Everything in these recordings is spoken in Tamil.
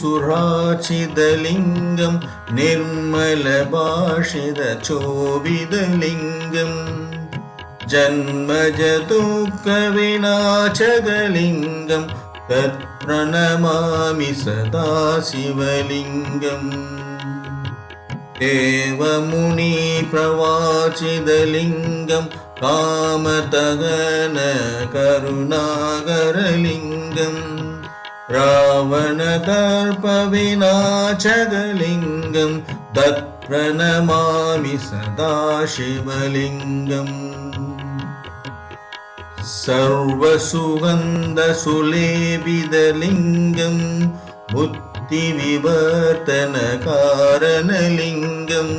सुराचिदलिङ्गं निर्मलभाषितचोभिदलिङ्गम् जन्मजदुःखविनाशकलिङ्गं तत्प्रणमामि सदा शिवलिङ्गम् एवमुनिप्रवाचिदलिङ्गं कामतगन करुणाकरलिङ्गम् रावणदर्पविनाशकलिङ्गं तत्प्रणमामि सदा शिवलिङ्गम् सर्वसुगन्धसुलेपितलिङ्गं बुद्धिविवर्तनकारणलिङ्गम्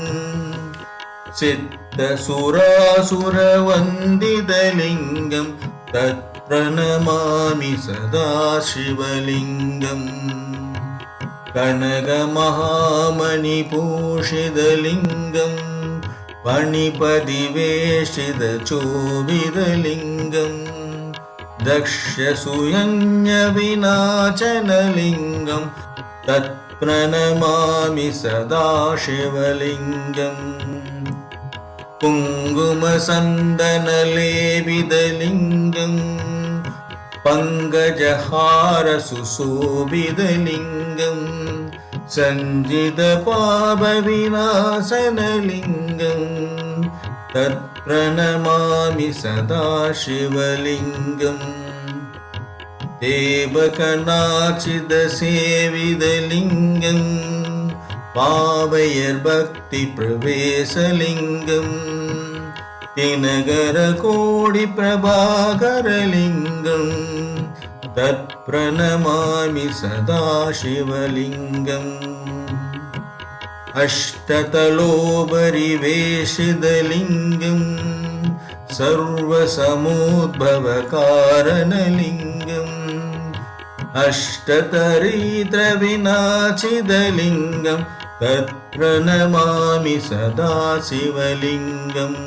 चित्तसुरासुरवन्दितलिङ्गं तत्प्रणमामि सदा शिवलिङ्गम् कनकमहामणिपूषितलिङ्गम् पणिपदिवेशितचोभितलिङ्गम् दक्षसुयज्ञविनाचनलिङ्गं तत्प्रणमामि பங்கஜஹாரசுசோபிதலிங்கம் சஞ்சித பாபவிநாசனலிங்கம் தத்பிரணமாமி சதாசிவலிங்கம். தேவகநாச்சித சேவிதலிங்கம் பாவையர் பக்தி பிரவேசலிங்கம் नगरकोटिप्रभाकरलिङ्गम् तत्प्रणमामि सदा शिवलिङ्गम् अष्टतलोपरिवेषितलिङ्गम् सर्वसमोद्भवकारिङ्गम् अष्टतरित्रविनाचिदलिङ्गं तत्प्रणमामि सदा शिवलिङ्गम्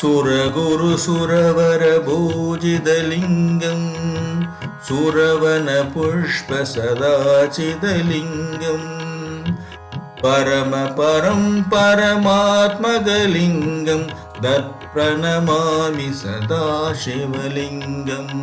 சுரகுரு சுரவர பூஜிதலிங்கம் சுரவன புஷ்ப சதாச்சிதலிங்கம் பரம பரம் பரமாத்மகலிங்கம் தத் பிரணமாமி சதாசிவலிங்கம்.